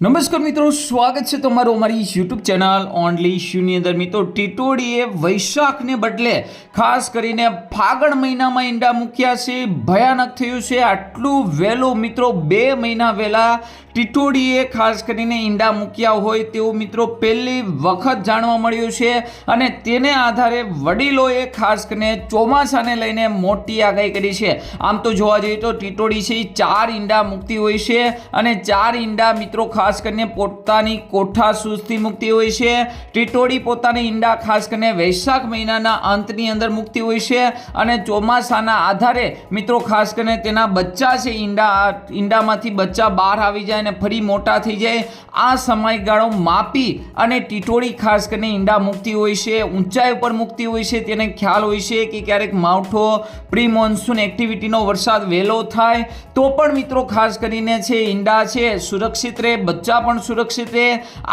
નમસ્કાર મિત્રો, સ્વાગત છે તમારું અમારી યુટ્યુબ ચેનલ ઓનલી શૂન્ય અંદર. મિત્રો ટીટોડીએ વૈશાખને બદલે ખાસ કરીને ફાગણ મહિનામાં ઈંડા મૂક્યા છે. ભયાનક થયું છે. આટલું વહેલું મિત્રો, બે મહિના વહેલા ટીટોડીએ ખાસ કરીને ઈંડા મૂક્યા હોય તેવું મિત્રો પહેલી વખત જાણવા મળ્યું છે અને તેને આધારે વડીલોએ ખાસ કરીને ચોમાસાને લઈને મોટી આગાહી કરી છે. આમ તો જોવા જઈએ તો ટીટોડી છે ચાર ઈંડા મૂકતી હોય છે અને ચાર ઈંડા મિત્રો ખાસ કરીને પોતાની કોઠા સૂઝથી મૂકતી હોય છે. ટીટોડી પોતાની ઈંડા ખાસ કરીને વૈશાખ મહિનાના અંતની અંદર મૂકતી હોય છે અને ચોમાસાના આધારે મિત્રો ખાસ કરીને તેના બચ્ચા છે ઈંડા ઈંડામાંથી બચ્ચા બહાર આવી જાય અને ફરી મોટા થઈ જાય. આ સમયગાળો માપી અને ટીટોડી ખાસ કરીને ઈંડા મૂકતી હોય છે, ઊંચાઈ ઉપર મૂકતી હોય છે. તેને ખ્યાલ હોય છે કે ક્યારેક માવઠો પ્રી મોન્સૂન એક્ટિવિટીનો વરસાદ વહેલો થાય. તો પણ મિત્રો ખાસ કરીને છે ઈંડા છે, સુરક્ષિત રહે બચ્ચા પણ સુરક્ષિત રહે.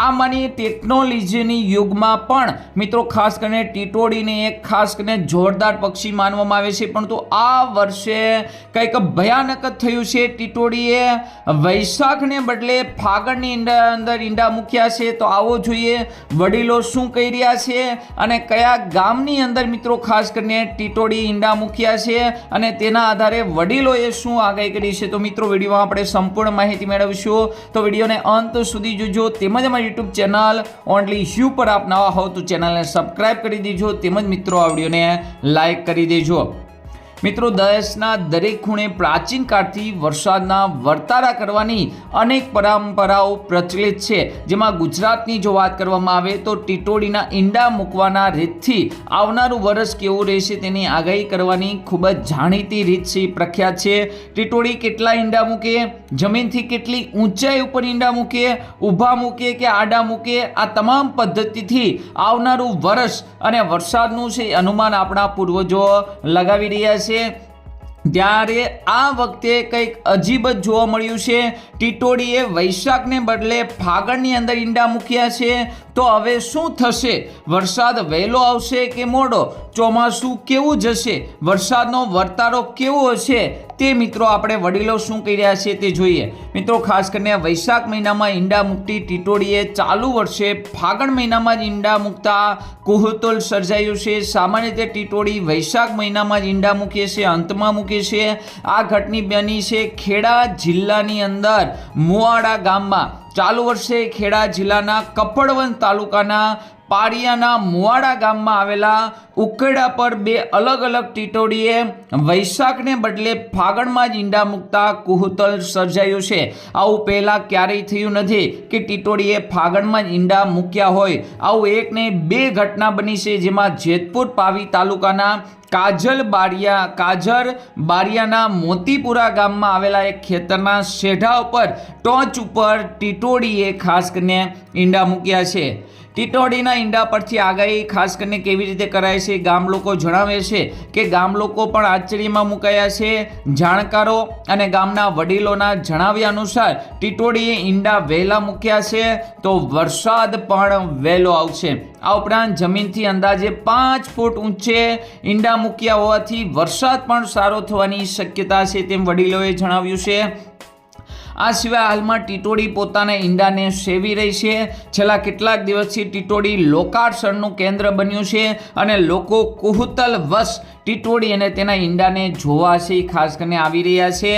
આમાંની ટેકનોલોજીની યુગમાં પણ મિત્રો ખાસ કરીને ટીટોડીને એક ખાસ કરીને જોરદાર પક્ષી માનવામાં આવે છે. પરંતુ આ વર્ષે કંઈક ભયાનક થયું છે. ટીટોડીએ વૈશાખને બદલે ફાગણની અંદર ઈંડા મૂક્યા છે. તો આવો જોઈએ વડીલો શું કહી રહ્યા છે અને કયા ગામની અંદર મિત્રો ખાસ કરીને ટીટોડી ઈંડા મૂક્યા છે અને તેના આધારે વડીલોએ શું આગાહી કરી છે. તો મિત્રો વિડીયોમાં આપણે સંપૂર્ણ માહિતી મેળવીશું. તો વિડીયોને અંત સુધી જોજો તેમજ અમારી યુટ્યુબ ચેનલ ઓનલી શ્યુ પર આપ નવા હોવ તો ચેનલને સબસ્ક્રાઈબ કરી દેજો તેમજ મિત્રો આ વિડીયોને લાઈક કરી દેજો. મિત્રો દેશના દરેક ખૂણે પ્રાચીન કાળથી વરસાદના વર્તારા કરવાની અનેક પરંપરાઓ પ્રચલિત છે. જેમાં ગુજરાતની જો વાત કરવામાં આવે તો ટીટોડીના ઈંડા મૂકવાના રીતથી આવનારું વર્ષ કેવું રહેશે તેની આગાહી કરવાની ખૂબ જ જાણીતી રીત છે, પ્રખ્યાત છે. ટીટોડી કેટલા ઈંડા મૂકે? જમીનથી કેટલી ઊંચાઈ ઉપર ઈંડા મૂકે? ઊભા મૂકે કે આડા મૂકે? આ તમામ પદ્ધતિથી આવનારું વર્ષ અને વરસાદનું છે અનુમાન આપણા પૂર્વજો લગાવી રહ્યા છે. ત્યારે આ વખતે કંઈક અજીબ જ જોવા મળ્યું છે. ટીટોડીએ વૈશાખને બદલે ફાગણની અંદર ઈંડા મૂક્યા છે. તો હવે શું થશે? વરસાદ વહેલો આવશે કે મોડો? ચોમાસું કેવું જશે? વરસાદનો વર્તારો કેવો હશે? તે મિત્રો આપણે વડીલો શું કહી રહ્યા છે તે જોઈએ. મિત્રો, ખાસ કરીને વૈશાખ મહિનામાં ઈંડા મૂકતી ટીટોડીએ ચાલુ વર્ષે ફાગણ મહિનામાં જ ઈંડા મૂકતા કુહુતુલ સર્જાયું છે. સામાન્ય રીતે ટીટોડી વૈશાખ મહિનામાં જ ઈંડા મૂકે છે અંતમાં મૂકે છે આ ઘટની બની છે ખેડા જિલ્લાની અંદર મુવાડા ગામમાં. ચાલુ વર્ષે ખેડા જિલ્લાના કપડવંત તાલુકાના પારિયાના મુવાડા ગામમાં આવેલા ઉકેડા પર બે અલગ અલગ ટીટોડીએ વૈશાખને બદલે ફાગણમાં જ ઈંડા મૂકતા કુહુતલ સર્જાયું છે. આવું પહેલાં ક્યારેય થયું નથી કે ટીટોડીએ ફાગણમાં જ ઈંડા મૂક્યા હોય. આવું એક ને બે ઘટના બની છે જેમાં જેતપુર પાવી તાલુકાના કાજલ બારિયા, કાજર બારિયાના મોતીપુરા ગામમાં આવેલા એક ખેતરના શેઢા ઉપર ટોચ ઉપર ટીટોડીએ ખાસ કરીને ઈંડા મૂક્યા છે. ટીટોડીના ઈંડા પરથી આગાહી ખાસ કરીને કેવી રીતે કરાય છે, ગામ લોકો જણાવે છે કે ગામ લોકો પણ આશ્ચર્યમાં મુકાયા છે. જાણકારો અને ગામના વડીલોના જણાવ્યા અનુસાર ટીટોડીએ ઈંડા વહેલા મૂક્યા છે તો વરસાદ પણ વહેલો આવશે. આ ઉપરાંત જમીનથી અંદાજે પાંચ ફૂટ ઊંચે ઈંડા મૂક્યા હોવાથી વરસાદ પણ સારો થવાની શક્યતા છે તેમ વડીલોએ જણાવ્યું છે. આ સિવાય હાલમાં ટીટોડી પોતાના ઈંડાને સેવી રહી છે. છેલ્લા કેટલાક દિવસથી ટીટોડી લોકાર્ષણનું કેન્દ્ર બન્યું છે અને લોકો કુહુતલ વશ ટીટોડી અને તેના ઈંડાને જોવા છે ખાસ કરીને આવી રહ્યા છે.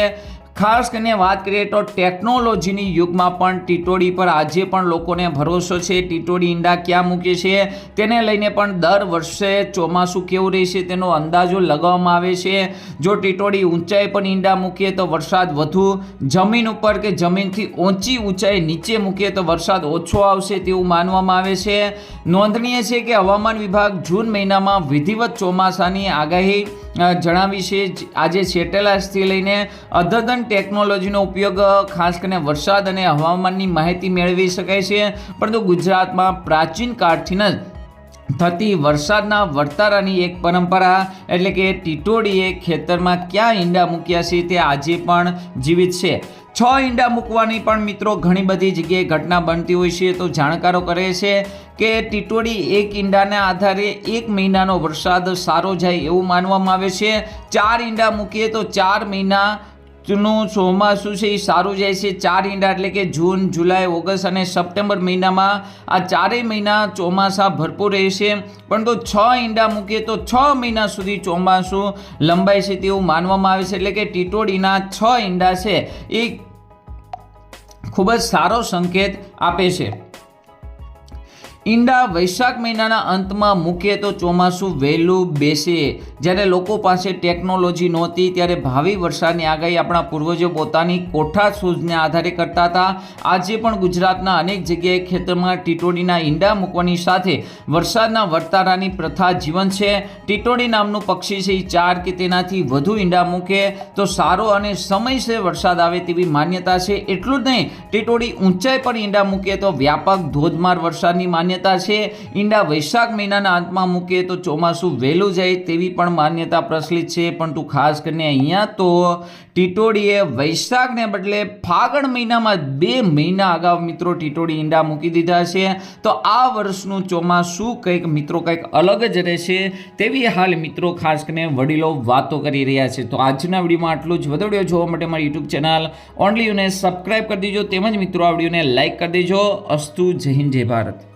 ખાસ કરીને વાત કરીએ તો ટેકનોલોજીની યુગમાં પણ ટીટોડી પર આજે પણ લોકોને ભરોસો છે. ટીટોડી ઈંડા ક્યાં મૂકે છે? તેને લઈને પણ દર વર્ષે ચોમાસું કેવું રહેશે તેનો અંદાજો લગાવવામાં આવે છે. જો ટીટોડી ઊંચાઈ પર ઈંડા મૂકીએ તો વરસાદ વધુ, જમીન ઉપર કે જમીનથી ઊંચી ઊંચાઈ નીચે મૂકીએ તો વરસાદ ઓછો આવશે તેવું માનવામાં આવે છે. નોંધનીય છે કે હવામાન વિભાગ જૂન મહિનામાં વિધિવત ચોમાસાની આગાહી જણાવી છે આજે સેટેલાઇટ્સથી લઈને અદ્યતન ટેકનોલોજીનો ઉપયોગ ખાસ કરીને વરસાદ અને હવામાનની માહિતી મેળવી શકાય છે. પરંતુ ગુજરાતમાં પ્રાચીન કાળથી જ થતી વરસાદના વર્તારાની એક પરંપરા, એટલે કે ટીટોડીએ ખેતરમાં ક્યાં ઈંડા મૂક્યા છે તે આજે પણ જીવિત છે. છ ઈંડા મૂકવાની પણ મિત્રો ઘણી બધી જગ્યાએ ઘટના બનતી હોય છે. તો જાણકારો કરે છે કે ટીટોડી એક ઈંડાના આધારે એક મહિનાનો વરસાદ સારો જાય એવું માનવામાં આવે છે. ચાર ઈંડા મૂકીએ તો ચાર મહિના નું ચોમાસું છે એ સારું જાય છે ચાર ઈંડા એટલે કે જૂન, જુલાઈ, ઓગસ્ટ અને સપ્ટેમ્બર મહિનામાં આ ચારેય મહિના ચોમાસા ભરપૂર રહેશે. પરંતુ છ ઈંડા મૂકીએ તો છ મહિના સુધી ચોમાસું લંબાય છે તેવું માનવામાં આવે છે. એટલે કે ટીટોડીના છ ઈંડા છે એ ખૂબ જ સારો સંકેત આપે છે. ઈંડા વૈશાખ મહિનાના અંતમાં મૂકીએ તો ચોમાસું વહેલું બેસે. જ્યારે લોકો પાસે ટેકનોલોજી નહોતી, ત્યારે ભાવિ વરસાદની આગાહી આપણા પૂર્વજો પોતાની કોઠા સૂઝને આધારે કરતા હતા. આજે પણ ગુજરાતના અનેક જગ્યાએ ખેતરમાં ટીટોડીના ઈંડા મૂકવાની સાથે વરસાદના વર્તારાની પ્રથા જીવન છે. ટીટોડી નામનું પક્ષી છે એ ચાર કે તેનાથી વધુ ઈંડા મૂકે તો સારો અને સમયસર વરસાદ આવે તેવી માન્યતા છે. એટલું જ નહીં, ટીટોડી ઊંચાઈ પર ઈંડા મૂકે તો વ્યાપક ધોધમાર વરસાદની માન્યતા છે. ઈંડા વૈશાખ મહિનાના અંતમાં મૂકીએ તો ચોમાસું વહેલું જાય તેવી પણ માન્યતા પ્રચલિત છે. પરંતુ ખાસ કરીને અહીંયા તો ટીટોડીએ વૈશાખને બદલે ફાગણ મહિનામાં બે મહિના અગાઉ મિત્રો ટીટોડી ઈંડા મૂકી દીધા છે. તો આ વર્ષનું ચોમાસું કંઈક મિત્રો કંઈક અલગ જ રહેશે તેવી હાલ મિત્રો ખાસ કરીને વડીલો વાતો કરી રહ્યા છે. તો આજના વિડીયોમાં આટલું જ. વધુ જોવા માટે મારી યુટ્યુબ ચેનલ ઓનલી યુને સબસ્ક્રાઈબ કરી દેજો. તેમજ મિત્રો આ વિડીયોને લાઇક કરી દેજો. અસ્તુ જય હિન્દ, જય ભારત.